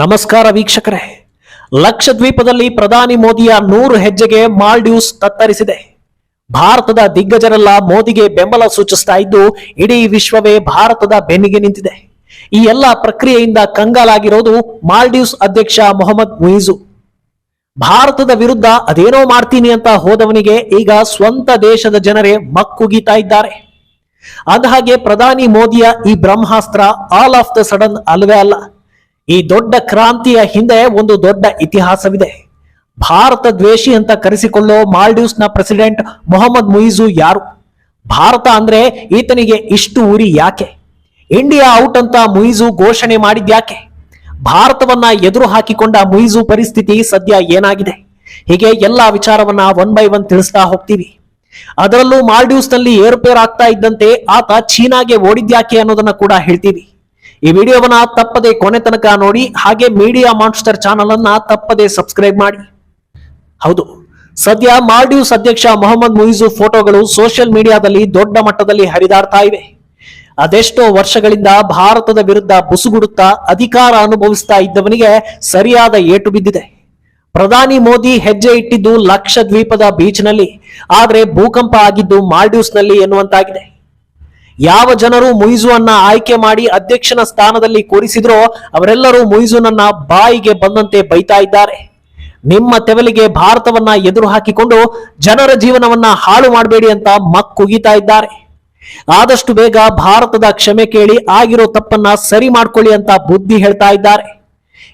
ನಮಸ್ಕಾರ ವೀಕ್ಷಕರೇ. ಲಕ್ಷದ್ವೀಪದಲ್ಲಿ ಪ್ರಧಾನಿ ಮೋದಿಯ ನೂರು ಹೆಜ್ಜೆಗೆ ಮಾಲ್ಡೀವ್ಸ್ ತತ್ತರಿಸಿದೆ. ಭಾರತದ ದಿಗ್ಗಜರೆಲ್ಲ ಮೋದಿಗೆ ಬೆಂಬಲ ಸೂಚಿಸ್ತಾ ಇದ್ದು, ಇಡೀ ವಿಶ್ವವೇ ಭಾರತದ ಬೆನ್ನಿಗೆ ನಿಂತಿದೆ. ಈ ಎಲ್ಲ ಪ್ರಕ್ರಿಯೆಯಿಂದ ಕಂಗಾಲಾಗಿರೋದು ಮಾಲ್ಡೀವ್ಸ್ ಅಧ್ಯಕ್ಷ ಮೊಹಮ್ಮದ್ ಮುಯಿಜು. ಭಾರತದ ವಿರುದ್ಧ ಅದೇನೋ ಮಾಡ್ತೀನಿ ಅಂತ ಹೋದವನಿಗೆ ಈಗ ಸ್ವಂತ ದೇಶದ ಜನರೇ ಮಕ್ಕುಗೀತಾ ಇದ್ದಾರೆ. ಅಂದಹಾಗೆ ಪ್ರಧಾನಿ ಮೋದಿಯ ಈ ಬ್ರಹ್ಮಾಸ್ತ್ರ ಆಲ್ ಆಫ್ ದ ಸಡನ್ ಅಲ್ವೇ ಅಲ್ಲ. ಈ ದೊಡ್ಡ ಕ್ರಾಂತಿಯ ಹಿಂದೆ ಒಂದು ದೊಡ್ಡ ಇತಿಹಾಸವಿದೆ. ಭಾರತ ದ್ವೇಷಿ ಅಂತ ಕರೆಸಿಕೊಳ್ಳೋ ಮಾಲ್ಡೀವ್ಸ್ನ ಪ್ರೆಸಿಡೆಂಟ್ ಮೊಹಮ್ಮದ್ ಮುಯಿಜು ಯಾರು? ಭಾರತ ಅಂದ್ರೆ ಈತನಿಗೆ ಇಷ್ಟು ಉರಿ ಯಾಕೆ? ಇಂಡಿಯಾ ಔಟ್ ಅಂತ ಮುಯಿಜು ಘೋಷಣೆ ಮಾಡಿದ್ಯಾಕೆ? ಭಾರತವನ್ನ ಎದುರು ಹಾಕಿಕೊಂಡ ಮುಯಿಜು ಪರಿಸ್ಥಿತಿ ಸದ್ಯ ಏನಾಗಿದೆ? ಹೀಗೆ ಎಲ್ಲಾ ವಿಚಾರವನ್ನ ಒನ್ ಬೈ ಒನ್ ತಿಳಿಸ್ತಾ ಹೋಗ್ತೀವಿ. ಅದರಲ್ಲೂ ಮಾಲ್ಡೀವ್ಸ್ನಲ್ಲಿ ಏರುಪೇರು ಆಗ್ತಾ ಇದ್ದಂತೆ ಆತ ಚೀನಾಗೆ ಓಡಿದ್ಯಾಕೆ ಅನ್ನೋದನ್ನ ಕೂಡ ಹೇಳ್ತೀವಿ. ಈ ವಿಡಿಯೋವನ್ನ ತಪ್ಪದೆ ಕೊನೆ ತನಕ ನೋಡಿ, ಹಾಗೆ ಮೀಡಿಯಾ ಮಾನ್ಸ್ಟರ್ ಚಾನಲ್ ಅನ್ನ ತಪ್ಪದೆ ಸಬ್ಸ್ಕ್ರೈಬ್ ಮಾಡಿ. ಹೌದು, ಸದ್ಯ ಮಾಲ್ಡೀವ್ಸ್ ಅಧ್ಯಕ್ಷ ಮೊಹಮ್ಮದ್ ಮುಯಿಜು ಫೋಟೋಗಳು ಸೋಷಿಯಲ್ ಮೀಡಿಯಾದಲ್ಲಿ ದೊಡ್ಡ ಮಟ್ಟದಲ್ಲಿ ಹರಿದಾಡ್ತಾ ಇವೆ. ಅದೆಷ್ಟೋ ವರ್ಷಗಳಿಂದ ಭಾರತದ ವಿರುದ್ಧ ಬುಸುಗುಡುತ್ತಾ ಅಧಿಕಾರ ಅನುಭವಿಸ್ತಾ ಇದ್ದವನಿಗೆ ಸರಿಯಾದ ಏಟು ಬಿದ್ದಿದೆ. ಪ್ರಧಾನಿ ಮೋದಿ ಹೆಜ್ಜೆ ಇಟ್ಟಿದ್ದು ಲಕ್ಷದ್ವೀಪದ ಬೀಚ್ನಲ್ಲಿ ಆದರೆ ಭೂಕಂಪ ಆಗಿದ್ದು ಮಾಲ್ಡೀವ್ಸ್ನಲ್ಲಿ ಎನ್ನುವಂತಾಗಿದೆ. ಯಾವ ಜನರು ಮುಯಿಜುವನ್ನ ಆಯ್ಕೆ ಮಾಡಿ ಅಧ್ಯಕ್ಷನ ಸ್ಥಾನದಲ್ಲಿ ಕೂರಿಸಿದ್ರೋ ಅವರೆಲ್ಲರೂ ಮುಯಿಜುನನ್ನ ಬಾಯಿಗೆ ಬಂದಂತೆ ಬೈತಾ ಇದ್ದಾರೆ. ನಿಮ್ಮ ತೆವಲಿಗೆ ಭಾರತವನ್ನ ಎದುರು ಹಾಕಿಕೊಂಡು ಜನರ ಜೀವನವನ್ನ ಹಾಳು ಮಾಡಬೇಡಿ ಅಂತ ಮಕ್ಕುಗಿತಾ ಇದ್ದಾರೆ. ಆದಷ್ಟು ಬೇಗ ಭಾರತದ ಕ್ಷಮೆ ಕೇಳಿ ಆಗಿರೋ ತಪ್ಪನ್ನ ಸರಿ ಮಾಡ್ಕೊಳ್ಳಿ ಅಂತ ಬುದ್ಧಿ ಹೇಳ್ತಾ ಇದ್ದಾರೆ.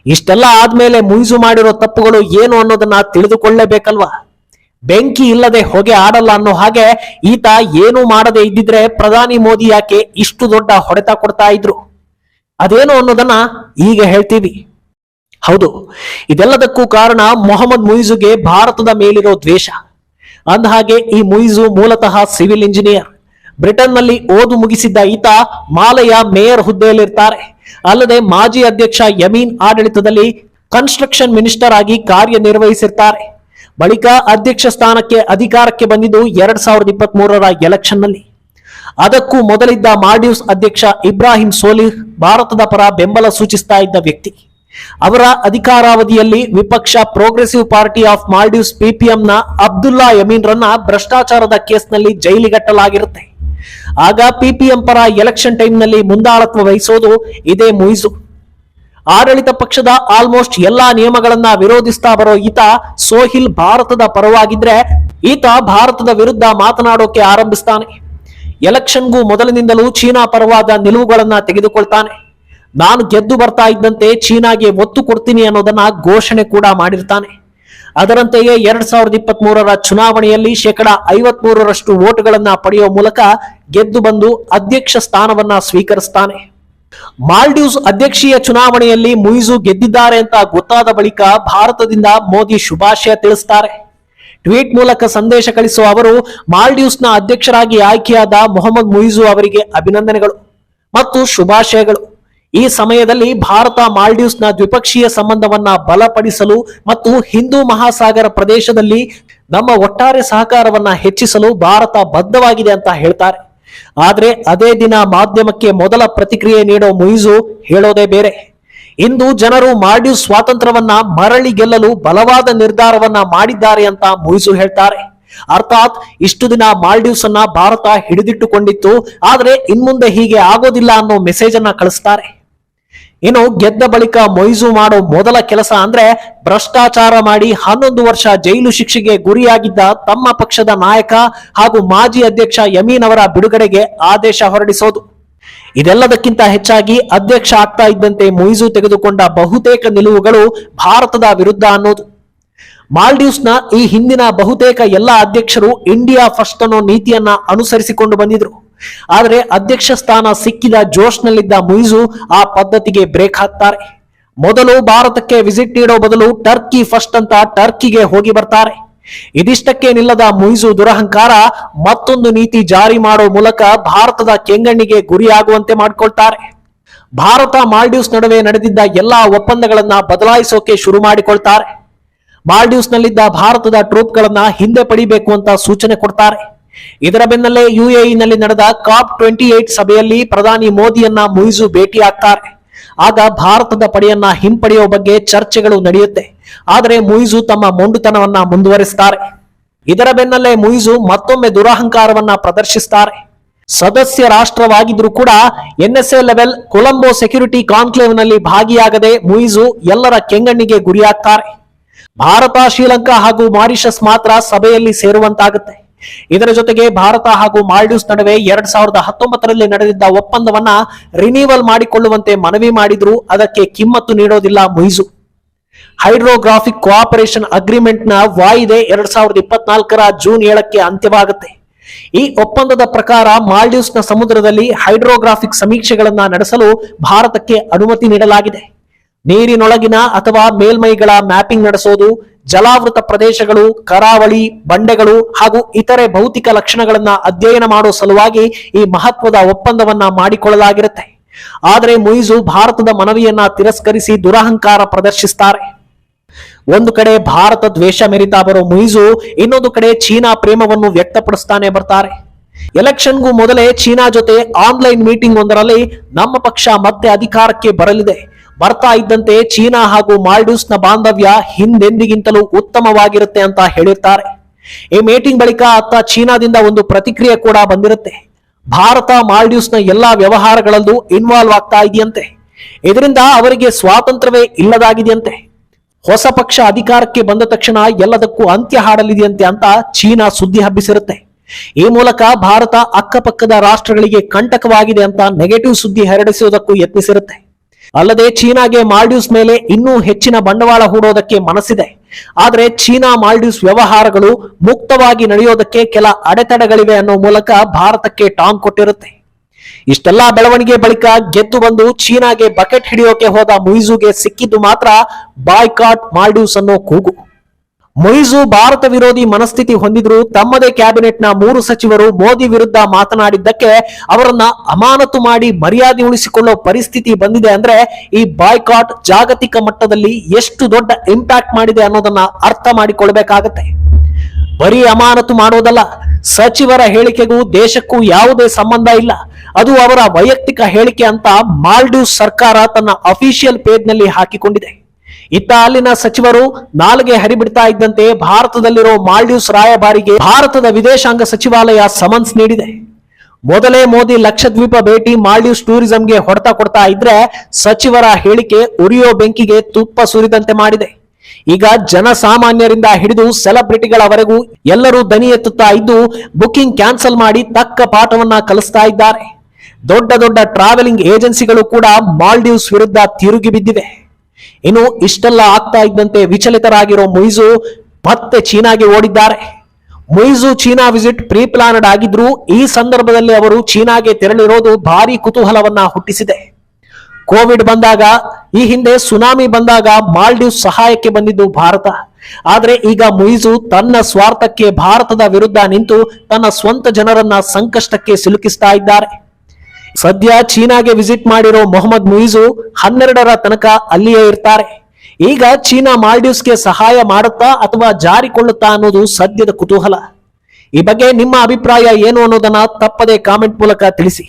ಇಷ್ಟೆಲ್ಲ ಆದ್ಮೇಲೆ ಮುಯಿಜು ಮಾಡಿರೋ ತಪ್ಪುಗಳು ಏನು ಅನ್ನೋದನ್ನ ತಿಳಿದುಕೊಳ್ಳಲೇಬೇಕಲ್ವಾ ಬೆಂಕಿ ಇಲ್ಲದೆ ಹೊಗೆ ಆಡಲ್ಲ ಅನ್ನೋ ಹಾಗೆ ಈತ ಏನು ಮಾಡದೆ ಇದ್ದಿದ್ರೆ ಪ್ರಧಾನಿ ಮೋದಿ ಯಾಕೆ ಇಷ್ಟು ದೊಡ್ಡ ಹೊಡೆತ ಕೊಡ್ತಾ ಇದ್ರು? ಅದೇನು ಅನ್ನೋದನ್ನ ಈಗ ಹೇಳ್ತೀವಿ. ಹೌದು, ಇದೆಲ್ಲದಕ್ಕೂ ಕಾರಣ ಮೊಹಮ್ಮದ್ ಮುಯಿಜುಗೆ ಭಾರತದ ಮೇಲಿರೋ ದ್ವೇಷ. ಅಂದಹಾಗೆ ಈ ಮುಯಿಜು ಮೂಲತಃ ಸಿವಿಲ್ ಇಂಜಿನಿಯರ್. ಬ್ರಿಟನ್ನಲ್ಲಿ ಓದು ಮುಗಿಸಿದ್ದ ಈತ ಮಾಲೆಯ ಮೇಯರ್ ಹುದ್ದೆಯಲ್ಲಿರ್ತಾರೆ. ಅಲ್ಲದೆ ಮಾಜಿ ಅಧ್ಯಕ್ಷ ಯಮೀನ್ ಆಡಳಿತದಲ್ಲಿ ಕನ್ಸ್ಟ್ರಕ್ಷನ್ ಮಿನಿಸ್ಟರ್ ಆಗಿ ಕಾರ್ಯನಿರ್ವಹಿಸಿರ್ತಾರೆ. ಬಳಿಕ ಅಧ್ಯಕ್ಷ ಸ್ಥಾನಕ್ಕೆ ಅಧಿಕಾರಕ್ಕೆ ಬಂದಿದ್ದು ಎರಡ್ ಸಾವಿರದ ಇಪ್ಪತ್ತ್ ಮೂರರ ಎಲೆಕ್ಷನ್ನಲ್ಲಿ. ಅದಕ್ಕೂ ಮೊದಲಿದ್ದ ಮಾಲ್ಡೀವ್ಸ್ ಅಧ್ಯಕ್ಷ ಇಬ್ರಾಹಿಂ ಸೋಲಿಹ್ ಭಾರತದ ಪರ ಬೆಂಬಲ ಸೂಚಿಸ್ತಾ ಇದ್ದ ವ್ಯಕ್ತಿ. ಅವರ ಅಧಿಕಾರಾವಧಿಯಲ್ಲಿ ವಿಪಕ್ಷ ಪ್ರೋಗ್ರೆಸಿವ್ ಪಾರ್ಟಿ ಆಫ್ ಮಾಲ್ಡೀವ್ಸ್ ಪಿಪಿಎಂನ ಅಬ್ದುಲ್ಲಾ ಯಮೀನ್ ರನ್ನ ಭ್ರಷ್ಟಾಚಾರದ ಕೇಸ್ನಲ್ಲಿ ಜೈಲಿಗಟ್ಟಲಾಗಿರುತ್ತೆ. ಆಗ ಪಿಪಿಎಂ ಪರ ಎಲೆಕ್ಷನ್ ಟೈಮ್ನಲ್ಲಿ ಮುಂದಾಳತ್ವ ವಹಿಸೋದು ಇದೇ ಮುಯಿಸು ಆಡಳಿತ ಪಕ್ಷದ ಆಲ್ಮೋಸ್ಟ್ ಎಲ್ಲಾ ನಿಯಮಗಳನ್ನ ವಿರೋಧಿಸ್ತಾ ಬರೋ ಈತ ಸೋಹಿಲ್ ಭಾರತದ ಪರವಾಗಿದ್ರೆ ಈತ ಭಾರತದ ವಿರುದ್ಧ ಮಾತನಾಡೋಕೆ ಆರಂಭಿಸ್ತಾನೆ. ಎಲೆಕ್ಷನ್ಗೂ ಮೊದಲಿನಿಂದಲೂ ಚೀನಾ ಪರವಾದ ನಿಲುವುಗಳನ್ನ ತೆಗೆದುಕೊಳ್ತಾನೆ. ನಾನು ಗೆದ್ದು ಬರ್ತಾ ಇದ್ದಂತೆ ಚೀನಾಗೆ ಒತ್ತು ಕೊಡ್ತೀನಿ ಅನ್ನೋದನ್ನ ಘೋಷಣೆ ಕೂಡ ಮಾಡಿರ್ತಾನೆ. ಅದರಂತೆಯೇ ಎರಡ್ ಸಾವಿರದ ಇಪ್ಪತ್ತ್ ಮೂರರ ಚುನಾವಣೆಯಲ್ಲಿ ಶೇಕಡ ಐವತ್ ಮೂರರಷ್ಟು ವೋಟ್ಗಳನ್ನ ಪಡೆಯುವ ಮೂಲಕ ಗೆದ್ದು ಬಂದು ಅಧ್ಯಕ್ಷ ಸ್ಥಾನವನ್ನ ಸ್ವೀಕರಿಸ್ತಾನೆ. ಮಾಲ್ಡೀವ್ಸ್ ಅಧ್ಯಕ್ಷೀಯ ಚುನಾವಣೆಯಲ್ಲಿ ಮುಯಿಜು ಗೆದ್ದಿದ್ದಾರೆ ಅಂತ ಗೊತ್ತಾದ ಬಳಿಕ ಭಾರತದಿಂದ ಮೋದಿ ಶುಭಾಶಯ ತಿಳಿಸ್ತಾರೆ. ಟ್ವೀಟ್ ಮೂಲಕ ಸಂದೇಶ ಕಳಿಸುವ ಅವರು, ಮಾಲ್ಡೀವ್ಸ್ನ ಅಧ್ಯಕ್ಷರಾಗಿ ಆಯ್ಕೆಯಾದ ಮೊಹಮ್ಮದ್ ಮುಯಿಜು ಅವರಿಗೆ ಅಭಿನಂದನೆಗಳು ಮತ್ತು ಶುಭಾಶಯಗಳು. ಈ ಸಮಯದಲ್ಲಿ ಭಾರತ ಮಾಲ್ಡೀವ್ಸ್ನ ದ್ವಿಪಕ್ಷೀಯ ಸಂಬಂಧವನ್ನ ಬಲಪಡಿಸಲು ಮತ್ತು ಹಿಂದೂ ಮಹಾಸಾಗರ ಪ್ರದೇಶದಲ್ಲಿ ನಮ್ಮ ಒಟ್ಟಾರೆ ಸಹಕಾರವನ್ನ ಹೆಚ್ಚಿಸಲು ಭಾರತ ಬದ್ಧವಾಗಿದೆ ಅಂತ ಹೇಳ್ತಾರೆ. ಆದ್ರೆ ಅದೇ ದಿನ ಮಾಧ್ಯಮಕ್ಕೆ ಮೊದಲ ಪ್ರತಿಕ್ರಿಯೆ ನೀಡೋ ಮುಯಿಜು ಹೇಳೋದೇ ಬೇರೆ. ಇಂದು ಜನರು ಮಾಲ್ಡೀವ್ಸ್ ಸ್ವಾತಂತ್ರ್ಯವನ್ನ ಮರಳಿ ಗೆಲ್ಲಲು ಬಲವಾದ ನಿರ್ಧಾರವನ್ನ ಮಾಡಿದ್ದಾರೆ ಅಂತ ಮುಯಿಸು ಹೇಳ್ತಾರೆ. ಅರ್ಥಾತ್ ಇಷ್ಟು ದಿನ ಮಾಲ್ಡೀವ್ಸ್ ಅನ್ನ ಭಾರತ ಹಿಡಿದಿಟ್ಟುಕೊಂಡಿತ್ತು, ಆದರೆ ಇನ್ಮುಂದೆ ಹೀಗೆ ಆಗೋದಿಲ್ಲ ಅನ್ನೋ ಮೆಸೇಜ್ ಅನ್ನ ಕಳಿಸ್ತಾರೆ. ಇನ್ನು ಗೆದ್ದ ಬಳಿಕ ಮೊಯ್ಸು ಮಾಡೋ ಮೊದಲ ಕೆಲಸ ಅಂದ್ರೆ ಭ್ರಷ್ಟಾಚಾರ ಮಾಡಿ ಹನ್ನೊಂದು ವರ್ಷ ಜೈಲು ಶಿಕ್ಷೆಗೆ ಗುರಿಯಾಗಿದ್ದ ತಮ್ಮ ಪಕ್ಷದ ನಾಯಕ ಹಾಗೂ ಮಾಜಿ ಅಧ್ಯಕ್ಷ ಯಮೀನ್ ಅವರ ಬಿಡುಗಡೆಗೆ ಆದೇಶ ಹೊರಡಿಸೋದು. ಇದೆಲ್ಲದಕ್ಕಿಂತ ಹೆಚ್ಚಾಗಿ ಅಧ್ಯಕ್ಷ ಆಗ್ತಾ ಇದ್ದಂತೆ ಮೊಯ್ಸು ತೆಗೆದುಕೊಂಡ ಬಹುತೇಕ ನಿಲುವುಗಳು ಭಾರತದ ವಿರುದ್ಧ ಅನ್ನೋದು. ಮಾಲ್ಡೀವ್ಸ್ನ ಈ ಹಿಂದಿನ ಬಹುತೇಕ ಎಲ್ಲ ಅಧ್ಯಕ್ಷರು ಇಂಡಿಯಾ ಫಸ್ಟ್ ಅನ್ನೋ ನೀತಿಯನ್ನ ಅನುಸರಿಸಿಕೊಂಡು ಬಂದಿದ್ರು. ಆದರೆ ಅಧ್ಯಕ್ಷ ಸ್ಥಾನ ಸಿಕ್ಕಿದ ಜೋಶ್ನಲ್ಲಿದ್ದ ಮುಯಿಜು ಆ ಪದ್ಧತಿಗೆ ಬ್ರೇಕ್ ಹಾಕ್ತಾರೆ. ಮೊದಲು ಭಾರತಕ್ಕೆ ವಿಸಿಟ್ ನೀಡೋ ಬದಲು ಟರ್ಕಿ ಫಸ್ಟ್ ಅಂತ ಟರ್ಕಿಗೆ ಹೋಗಿ ಬರ್ತಾರೆ. ಇದಿಷ್ಟಕ್ಕೆ ನಿಲ್ಲದ ಮುಯಿಜು ದುರಹಂಕಾರ ಮತ್ತೊಂದು ನೀತಿ ಜಾರಿ ಮಾಡೋ ಮೂಲಕ ಭಾರತದ ಕೆಂಗಣ್ಣಿಗೆ ಗುರಿಯಾಗುವಂತೆ ಮಾಡಿಕೊಳ್ತಾರೆ. ಭಾರತ ಮಾಲ್ಡೀವ್ಸ್ ನಡುವೆ ನಡೆದಿದ್ದ ಎಲ್ಲಾ ಒಪ್ಪಂದಗಳನ್ನ ಬದಲಾಯಿಸೋಕೆ ಶುರು ಮಾಡಿಕೊಳ್ತಾರೆ. ಮಾಲ್ಡೀವ್ಸ್ ನಲ್ಲಿದ್ದ ಭಾರತದ ಟ್ರೂಪ್ಗಳನ್ನ ಹಿಂದೆ ಪಡಿಬೇಕು ಅಂತ ಸೂಚನೆ ಕೊಡ್ತಾರೆ. ಇದರ ಬೆನ್ನಲ್ಲೇ ಯುಎಇನಲ್ಲಿ ನಡೆದ ಕಾಪ್ ಟ್ವೆಂಟಿ ಏಟ್ ಸಭೆಯಲ್ಲಿ ಪ್ರಧಾನಿ ಮೋದಿಯನ್ನ ಮುಯಿಸು ಭೇಟಿಯಾಗ್ತಾರೆ. ಆಗ ಭಾರತದ ಪಡೆಯನ್ನ ಹಿಂಪಡೆಯುವ ಬಗ್ಗೆ ಚರ್ಚೆಗಳು ನಡೆಯುತ್ತೆ. ಆದರೆ ಮುಯಿಸು ತಮ್ಮ ಮೊಂಡುತನವನ್ನ ಮುಂದುವರಿಸ್ತಾರೆ. ಇದರ ಬೆನ್ನಲ್ಲೇ ಮುಯಿಸು ಮತ್ತೊಮ್ಮೆ ದುರಹಂಕಾರವನ್ನ ಪ್ರದರ್ಶಿಸ್ತಾರೆ. ಸದಸ್ಯ ರಾಷ್ಟ್ರವಾಗಿದ್ರೂ ಕೂಡ ಎನ್ಎಸ್ಎ ಲೆವೆಲ್ ಕೊಲಂಬೋ ಸೆಕ್ಯೂರಿಟಿ ಕಾನ್ಕ್ಲೇವ್ನಲ್ಲಿ ಭಾಗಿಯಾಗದೆ ಮುಯಿಸು ಎಲ್ಲರ ಕೆಂಗಣ್ಣಿಗೆ ಗುರಿಯಾಗ್ತಾರೆ. ಭಾರತ, ಶ್ರೀಲಂಕಾ ಹಾಗೂ ಮಾರಿಷಸ್ ಮಾತ್ರ ಸಭೆಯಲ್ಲಿ ಸೇರುವಂತಾಗುತ್ತೆ. ಇದರ ಜೊತೆಗೆ ಭಾರತ ಹಾಗೂ ಮಾಲ್ಡೀವ್ಸ್ ನಡುವೆ ಎರಡ್ ಸಾವಿರದ ಹತ್ತೊಂಬತ್ತರಲ್ಲಿ ನಡೆದಿದ್ದ ಒಪ್ಪಂದವನ್ನ ರಿನಿವಲ್ ಮಾಡಿಕೊಳ್ಳುವಂತೆ ಮನವಿ ಮಾಡಿದ್ರು. ಅದಕ್ಕೆ ಕಿಮ್ಮತ್ತು ನೀಡೋದಿಲ್ಲ ಮೊಯ್ಸು. ಹೈಡ್ರೋಗ್ರಾಫಿಕ್ ಕೋಆಪರೇಷನ್ ಅಗ್ರಿಮೆಂಟ್ನ ವಾಯಿದೆ ಎರಡ್ ಸಾವಿರದ ಇಪ್ಪತ್ನಾಲ್ಕರ ಜೂನ್ ಏಳಕ್ಕೆ ಅಂತ್ಯವಾಗುತ್ತೆ. ಈ ಒಪ್ಪಂದದ ಪ್ರಕಾರ ಮಾಲ್ಡೀವ್ಸ್ನ ಸಮುದ್ರದಲ್ಲಿ ಹೈಡ್ರೋಗ್ರಾಫಿಕ್ ಸಮೀಕ್ಷೆಗಳನ್ನ ನಡೆಸಲು ಭಾರತಕ್ಕೆ ಅನುಮತಿ ನೀಡಲಾಗಿದೆ. ನೀರಿನೊಳಗಿನ ಅಥವಾ ಮೇಲ್ಮೈಗಳ ಮ್ಯಾಪಿಂಗ್ ನಡೆಸೋದು, ಜಲಾವೃತ ಪ್ರದೇಶಗಳು, ಕರಾವಳಿ, ಬಂಡೆಗಳು ಹಾಗೂ ಇತರೆ ಭೌತಿಕ ಲಕ್ಷಣಗಳನ್ನ ಅಧ್ಯಯನ ಮಾಡುವ ಸಲುವಾಗಿ ಈ ಮಹತ್ವದ ಒಪ್ಪಂದವನ್ನ ಮಾಡಿಕೊಳ್ಳಲಾಗಿರುತ್ತೆ. ಆದರೆ ಮುಯಿಜು ಭಾರತದ ಮನವಿಯನ್ನ ತಿರಸ್ಕರಿಸಿ ದುರಹಂಕಾರ ಪ್ರದರ್ಶಿಸ್ತಾರೆ. ಒಂದು ಕಡೆ ಭಾರತ ದ್ವೇಷ ಮೆರಿತಾ ಬರೋ ಮುಯಿಜು, ಇನ್ನೊಂದು ಕಡೆ ಚೀನಾ ಪ್ರೇಮವನ್ನು ವ್ಯಕ್ತಪಡಿಸ್ತಾನೆ ಬರ್ತಾರೆ. ಎಲೆಕ್ಷನ್ಗೂ ಮೊದಲೇ ಚೀನಾ ಜೊತೆ ಆನ್ಲೈನ್ ಮೀಟಿಂಗ್ ಒಂದರಲ್ಲಿ ನಮ್ಮ ಪಕ್ಷ ಮತ್ತೆ ಅಧಿಕಾರಕ್ಕೆ ಬರಲಿದೆ. ಬರ್ತಾ ಇದ್ದಂತೆ ಚೀನಾ ಹಾಗೂ ಮಾಲ್ಡೀವ್ಸ್ನ ಬಾಂಧವ್ಯ ಹಿಂದೆಂದಿಗಿಂತಲೂ ಉತ್ತಮವಾಗಿರುತ್ತೆ ಅಂತ ಹೇಳಿರ್ತಾರೆ. ಈ ಮೀಟಿಂಗ್ ಬಳಿಕ ಅತ್ತ ಚೀನಾದಿಂದ ಒಂದು ಪ್ರತಿಕ್ರಿಯೆ ಕೂಡ ಬಂದಿರುತ್ತೆ. ಭಾರತ ಮಾಲ್ಡೀವ್ಸ್ನ ಎಲ್ಲಾ ವ್ಯವಹಾರಗಳಲ್ಲೂ ಇನ್ವಾಲ್ವ್ ಆಗ್ತಾ ಇದೆಯಂತೆ. ಇದರಿಂದ ಅವರಿಗೆ ಸ್ವಾತಂತ್ರ್ಯವೇ ಇಲ್ಲದಾಗಿದೆಯಂತೆ. ಹೊಸ ಪಕ್ಷ ಅಧಿಕಾರಕ್ಕೆ ಬಂದ ತಕ್ಷಣ ಎಲ್ಲದಕ್ಕೂ ಅಂತ್ಯ ಹಾಡಲಿದೆಯಂತೆ ಅಂತ ಚೀನಾ ಸುದ್ದಿ ಹಬ್ಬಿಸಿರುತ್ತೆ. ಈ ಮೂಲಕ ಭಾರತ ಅಕ್ಕಪಕ್ಕದ ರಾಷ್ಟ್ರಗಳಿಗೆ ಕಂಟಕವಾಗಿದೆ ಅಂತ ನೆಗೆಟಿವ್ ಸುದ್ದಿ ಹರಡಿಸುವುದಕ್ಕೂ ಯತ್ನಿಸಿರುತ್ತೆ. ಅಲ್ಲದೆ ಚೀನಾಗೆ ಮಾಲ್ಡೀವ್ಸ್ ಮೇಲೆ ಇನ್ನೂ ಹೆಚ್ಚಿನ ಬಂಡವಾಳ ಹೂಡೋದಕ್ಕೆ ಮನಸ್ಸಿದೆ. ಆದರೆ ಚೀನಾ ಮಾಲ್ಡೀವ್ಸ್ ವ್ಯವಹಾರಗಳು ಮುಕ್ತವಾಗಿ ನಡೆಯೋದಕ್ಕೆ ಕೆಲ ಅಡೆತಡೆಗಳಿವೆ ಅನ್ನೋ ಮೂಲಕ ಭಾರತಕ್ಕೆ ಟಾಂಗ್ ಕೊಟ್ಟಿರುತ್ತೆ. ಇಷ್ಟೆಲ್ಲಾ ಬೆಳವಣಿಗೆ ಬಳಿಕ ಗೆದ್ದು ಬಂದು ಚೀನಾಗೆ ಬಕೆಟ್ ಹಿಡಿಯೋಕೆ ಹೋದ ಮುಯಿಜುಗೆ ಸಿಕ್ಕಿದ್ದು ಮಾತ್ರ ಬಾಯ್ಕಾಟ್ ಮಾಲ್ಡೀವ್ಸ್ ಅನ್ನೋ ಕೂಗು. ಮೊಯಿಜು ಭಾರತ ವಿರೋಧಿ ಮನಸ್ಥಿತಿ ಹೊಂದಿದ್ರು ತಮ್ಮದೇ ಕ್ಯಾಬಿನೆಟ್ನ ಮೂರು ಸಚಿವರು ಮೋದಿ ವಿರುದ್ಧ ಮಾತನಾಡಿದ್ದಕ್ಕೆ ಅವರನ್ನ ಅಮಾನತು ಮಾಡಿ ಮರ್ಯಾದೆ ಉಳಿಸಿಕೊಳ್ಳೋ ಪರಿಸ್ಥಿತಿ ಬಂದಿದೆ ಅಂದ್ರೆ ಈ ಬಾಯ್ಕಾಟ್ ಜಾಗತಿಕ ಮಟ್ಟದಲ್ಲಿ ಎಷ್ಟು ದೊಡ್ಡ ಇಂಪ್ಯಾಕ್ಟ್ ಮಾಡಿದೆ ಅನ್ನೋದನ್ನ ಅರ್ಥ ಮಾಡಿಕೊಳ್ಬೇಕಾಗತ್ತೆ. ಬರೀ ಅಮಾನತು ಮಾಡೋದಲ್ಲ, ಸಚಿವರ ಹೇಳಿಕೆಗೂ ದೇಶಕ್ಕೂ ಯಾವುದೇ ಸಂಬಂಧ ಇಲ್ಲ. ಅದು ಅವರ ವೈಯಕ್ತಿಕ ಹೇಳಿಕೆ ಅಂತ ಮಾಲ್ಡೀವ್ಸ್ ಸರ್ಕಾರ ತನ್ನ ಅಫಿಷಿಯಲ್ ಪೇಜ್ನಲ್ಲಿ ಹಾಕಿಕೊಂಡಿದೆ. ಇತ್ತ ಅಲ್ಲಿನ ಸಚಿವರು ನಾಲ್ಗೆ ಹರಿಬಿಡ್ತಾ ಇದ್ದಂತೆ ಭಾರತದಲ್ಲಿರೋ ಮಾಲ್ಡೀವ್ಸ್ ರಾಯಭಾರಿಗೆ ಭಾರತದ ವಿದೇಶಾಂಗ ಸಚಿವಾಲಯ ಸಮನ್ಸ್ ನೀಡಿದೆ. ಮೊದಲೇ ಮೋದಿ ಲಕ್ಷದ್ವೀಪ ಭೇಟಿ ಮಾಲ್ಡೀವ್ಸ್ ಟೂರಿಸಂಗೆ ಹೊಡೆತ ಕೊಡ್ತಾ ಇದ್ರೆ ಸಚಿವರ ಹೇಳಿಕೆ ಉರಿಯೋ ಬೆಂಕಿಗೆ ತುಪ್ಪ ಸುರಿದಂತೆ ಮಾಡಿದೆ. ಈಗ ಜನಸಾಮಾನ್ಯರಿಂದ ಹಿಡಿದು ಸೆಲೆಬ್ರಿಟಿಗಳವರೆಗೂ ಎಲ್ಲರೂ ದನಿ ಎತ್ತುತ್ತಾ ಇದ್ದು ಬುಕಿಂಗ್ ಕ್ಯಾನ್ಸಲ್ ಮಾಡಿ ತಕ್ಕ ಪಾಠವನ್ನ ಕಲಿಸ್ತಾ ಇದ್ದಾರೆ. ದೊಡ್ಡ ದೊಡ್ಡ ಟ್ರಾವೆಲಿಂಗ್ ಏಜೆನ್ಸಿಗಳು ಕೂಡ ಮಾಲ್ಡೀವ್ಸ್ ವಿರುದ್ಧ ತಿರುಗಿ ಬಿದ್ದಿವೆ. ಇನ್ನು ಇಷ್ಟೆಲ್ಲ ಆಗ್ತಾ ಇದ್ದಂತೆ ವಿಚಲಿತರಾಗಿರೋ ಮೊಯ್ಸು ಮತ್ತೆ ಚೀನಾಗೆ ಓಡಿದ್ದಾರೆ. Muizzu China visit pre planned ಆಗಿದ್ರು ಈ ಸಂದರ್ಭದಲ್ಲಿ ಅವರು ಚೀನಾಗೆ ತೆರಳಿರೋದು ಭಾರಿ ಕುತೂಹಲವನ್ನ ಹುಟ್ಟಿಸಿದೆ. ಕೋವಿಡ್ ಬಂದಾಗ, ಈ ಹಿಂದೆ ಸುನಾಮಿ ಬಂದಾಗ ಮಾಲ್ಡೀವ್ಸ್ ಸಹಾಯಕ್ಕೆ ಬಂದಿದ್ದು ಭಾರತ. ಆದ್ರೆ ಈಗ ಮುಯಿಸು ತನ್ನ ಸ್ವಾರ್ಥಕ್ಕೆ ಭಾರತದ ವಿರುದ್ಧ ನಿಂತು ತನ್ನ ಸ್ವಂತ ಜನರನ್ನ ಸಂಕಷ್ಟಕ್ಕೆ ಸಿಲುಕಿಸ್ತಾ ಇದ್ದಾರೆ. ಸದ್ಯ ಚೀನಾಗೆ ವಿಸಿಟ್ ಮಾಡಿರೋ ಮೊಹಮ್ಮದ್ ಮುಯಿಜು ಹನ್ನೆರಡರ ತನಕ ಅಲ್ಲಿಯೇ ಇರ್ತಾರೆ. ಈಗ ಚೀನಾ ಮಾಲ್ಡೀವ್ಸ್ಗೆ ಸಹಾಯ ಮಾಡುತ್ತಾ ಅಥವಾ ಜಾರಿಕೊಳ್ಳುತ್ತಾ ಅನ್ನೋದು ಸದ್ಯದ ಕುತೂಹಲ. ಈ ಬಗ್ಗೆ ನಿಮ್ಮ ಅಭಿಪ್ರಾಯ ಏನು ಅನ್ನೋದನ್ನ ತಪ್ಪದೆ ಕಾಮೆಂಟ್ ಮೂಲಕ ತಿಳಿಸಿ.